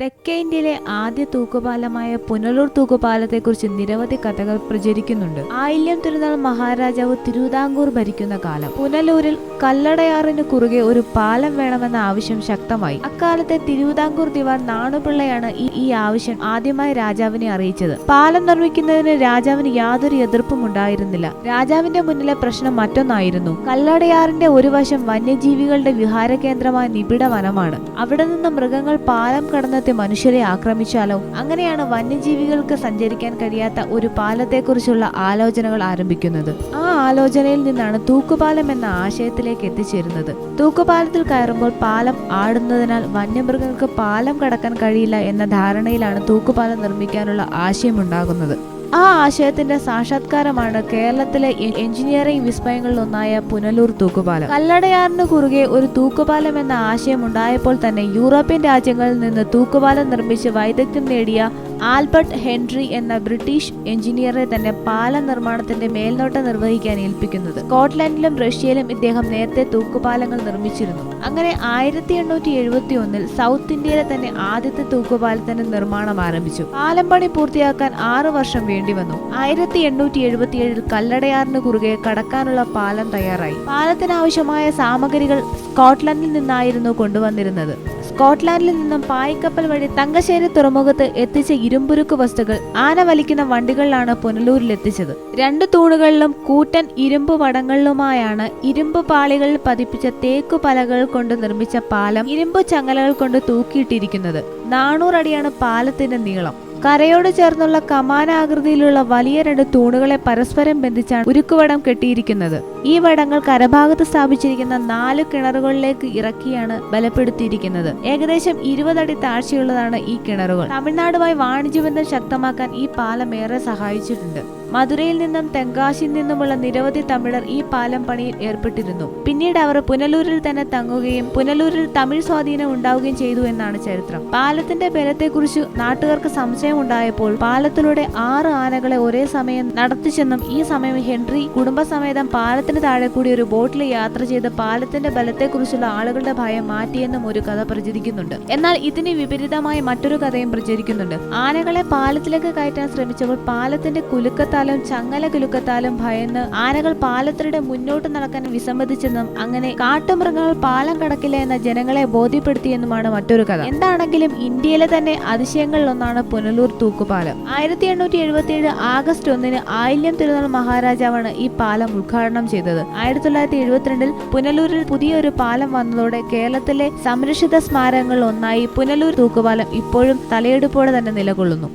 തെക്കേ ഇന്ത്യയിലെ ആദ്യ തൂക്കുപാലമായ പുനലൂർ തൂക്കുപാലത്തെക്കുറിച്ച് നിരവധി കഥകൾ പ്രചരിക്കുന്നുണ്ട്. ആയില്യം തിരുനാൾ മഹാരാജാവ് തിരുവിതാംകൂർ ഭരിക്കുന്ന കാലം. പുനലൂരിൽ കല്ലടയാറിന് കുറുകെ ഒരു പാലം വേണമെന്ന ആവശ്യം ശക്തമായി. അക്കാലത്തെ തിരുവിതാംകൂർ ദിവാൻ നാണുപിള്ളയാണ് ഈ ഈ ആവശ്യം ആദ്യമായി രാജാവിനെ അറിയിച്ചത്. പാലം നിർമ്മിക്കുന്നതിന് രാജാവിന് യാതൊരു എതിർപ്പും ഉണ്ടായിരുന്നില്ല. രാജാവിന്റെ മുന്നിലെ പ്രശ്നം മറ്റൊന്നായിരുന്നു. കല്ലടയാറിന്റെ ഒരു വശം വന്യജീവികളുടെ വിഹാര കേന്ദ്രമായ നിബിഡ വനമാണ്. അവിടെ നിന്ന് മൃഗങ്ങൾ പാലം കടന്നെത്തി മനുഷ്യരെ ആക്രമിച്ചാലോ? അങ്ങനെയാണ് വന്യജീവികൾക്ക് സഞ്ചരിക്കാൻ കഴിയാത്ത ഒരു പാലത്തെക്കുറിച്ചുള്ള ആലോചനകൾ ആരംഭിക്കുന്നത്. ആ ആലോചനയിൽ നിന്നാണ് തൂക്കുപാലം എന്ന ആശയത്തിലേക്ക് എത്തിച്ചേരുന്നത്. തൂക്കുപാലത്തിൽ കയറുമ്പോൾ പാലം ആടുന്നതിനാൽ വന്യമൃഗങ്ങൾക്ക് പാലം കടക്കാൻ കഴിയില്ല എന്ന ധാരണയിലാണ് തൂക്കുപാലം നിർമ്മിക്കാനുള്ള ആശയമുണ്ടാകുന്നത് ആ ആശയത്തിന്റെ സാക്ഷാത്കാരമാണ് കേരളത്തിലെ എഞ്ചിനീയറിംഗ് വിസ്മയങ്ങളിലൊന്നായ പുനലൂർ തൂക്കുപാലം. കല്ലടയാറിന് കുറുകെ ഒരു തൂക്കുപാലം എന്ന ആശയം ഉണ്ടായപ്പോൾ തന്നെ യൂറോപ്യൻ രാജ്യങ്ങളിൽ നിന്ന് തൂക്കുപാലം നിർമ്മിച്ച് വൈദഗ്ധ്യം നേടിയ ആൽബർട്ട് ഹെൻറി എന്ന ബ്രിട്ടീഷ് എഞ്ചിനീയറെ തന്നെ പാലം നിർമ്മാണത്തിന്റെ മേൽനോട്ടം നിർവഹിക്കാൻ ഏൽപ്പിക്കുന്നത്. സ്കോട്ട്ലൻഡിലും റഷ്യയിലും ഇദ്ദേഹം നേരത്തെ തൂക്കുപാലങ്ങൾ നിർമ്മിച്ചിരുന്നു. അങ്ങനെ ആയിരത്തി എണ്ണൂറ്റി എഴുപത്തി ഒന്നിൽ സൗത്ത് ഇന്ത്യയിലെ തന്നെ ആദ്യത്തെ തൂക്കുപാലത്തിന്റെ നിർമ്മാണം ആരംഭിച്ചു. പാലം പണി പൂർത്തിയാക്കാൻ ആറു വർഷം വേണ്ടിവന്നു ആയിരത്തി എണ്ണൂറ്റി എഴുപത്തിയേഴിൽ കല്ലടയാറിന് കുറുകെ കടക്കാനുള്ള പാലം തയ്യാറായി. പാലത്തിനാവശ്യമായ സാമഗ്രികൾ സ്കോട്ട്ലൻഡിൽ നിന്നായിരുന്നു കൊണ്ടുവന്നിരുന്നത്. സ്കോട്ട്ലാൻഡിൽ നിന്നും പായ്ക്കപ്പൽ വഴി തങ്കശ്ശേരി തുറമുഖത്ത് എത്തിച്ച ഇരുമ്പുരുക്ക് വസ്തുക്കൾ ആന വലിക്കുന്ന വണ്ടികളിലാണ് പുനലൂരിൽ എത്തിച്ചത്. രണ്ട് തൂണുകളിലും കൂറ്റൻ ഇരുമ്പ് വടങ്ങളിലുമായാണ് ഇരുമ്പ് പാളികളിൽ പതിപ്പിച്ച തേക്കു പലകൾ കൊണ്ട് നിർമ്മിച്ച പാലം ഇരുമ്പ് ചങ്ങലകൾ കൊണ്ട് തൂക്കിയിട്ടിരിക്കുന്നത്. നാനൂറടിയാണ് പാലത്തിന്റെ നീളം. കരയോട് ചേർന്നുള്ള കമാനാകൃതിയിലുള്ള വലിയ രണ്ട് തൂണുകളെ പരസ്പരം ബന്ധിച്ചാണ് ഉരുക്കുവടം കെട്ടിയിരിക്കുന്നത്. ഈ വടങ്ങൾ കരഭാഗത്ത് സ്ഥാപിച്ചിരിക്കുന്ന നാല് കിണറുകളിലേക്ക് ഇറക്കിയാണ് ബലപ്പെടുത്തിയിരിക്കുന്നത്. ഏകദേശം ഇരുപതടി താഴ്ചയുള്ളതാണ് ഈ കിണറുകൾ. തമിഴ്നാടുമായി വാണിജ്യബന്ധം ശക്തമാക്കാൻ ഈ പാലം ഏറെ സഹായിച്ചിട്ടുണ്ട്. മധുരയിൽ നിന്നും തെങ്കാശിയിൽ നിന്നുമുള്ള നിരവധി തമിഴർ ഈ പാലം പണിയിൽ ഏർപ്പെട്ടിരുന്നു. പിന്നീട് അവർ പുനലൂരിൽ തന്നെ തങ്ങുകയും പുനലൂരിൽ തമിഴ് സ്വാധീനം ഉണ്ടാവുകയും ചെയ്തു എന്നാണ് ചരിത്രം. പാലത്തിന്റെ ബലത്തെക്കുറിച്ച് നാട്ടുകാർക്ക് സംശയം ഉണ്ടായപ്പോൾ പാലത്തിലൂടെ ആറ് ആനകളെ ഒരേ സമയം നടത്തിച്ചെന്നും ഈ സമയം ഹെൻറി കുടുംബസമേതം പാലത്തിന് താഴെ കൂടി ഒരു ബോട്ടിൽ യാത്ര ചെയ്ത് പാലത്തിന്റെ ബലത്തെക്കുറിച്ചുള്ള ആളുകളുടെ ഭയം മാറ്റിയെന്നും ഒരു കഥ പ്രചരിക്കുന്നുണ്ട്. എന്നാൽ ഇതിന് വിപരീതമായ മറ്റൊരു കഥയും പ്രചരിക്കുന്നുണ്ട്. ആനകളെ പാലത്തിലേക്ക് കയറ്റാൻ ശ്രമിച്ചപ്പോൾ പാലത്തിന്റെ കുലുക്കത്താലും ചങ്ങല കുലുക്കത്താലും ഭയന്ന് ആനകൾ പാലത്തിലൂടെ മുന്നോട്ട് നടക്കാൻ വിസമ്മതിച്ചെന്നും അങ്ങനെ കാട്ടുമൃഗങ്ങൾ പാലം കടക്കില്ല എന്ന ജനങ്ങളെ ബോധ്യപ്പെടുത്തിയെന്നുമാണ് മറ്റൊരു കഥ. എന്താണെങ്കിലും ഇന്ത്യയിലെ തന്നെ അതിശയങ്ങളിലൊന്നാണ് പുനലൂർ തൂക്കുപാലം. ആയിരത്തി എണ്ണൂറ്റി എഴുപത്തി ഏഴ് ആഗസ്റ്റ് ഒന്നിന് ആയില്യം തിരുനാൾ മഹാരാജാവാണ് ഈ പാലം ഉദ്ഘാടനം ചെയ്തത്. ആയിരത്തി തൊള്ളായിരത്തി എഴുപത്തിരണ്ടിൽ പുനലൂരിൽ പുതിയൊരു പാലം വന്നതോടെ കേരളത്തിലെ സംരക്ഷിത സ്മാരകങ്ങളിൽ ഒന്നായി പുനലൂർ തൂക്കുപാലം ഇപ്പോഴും തലയെടുപ്പോടെ തന്നെ നിലകൊള്ളുന്നു.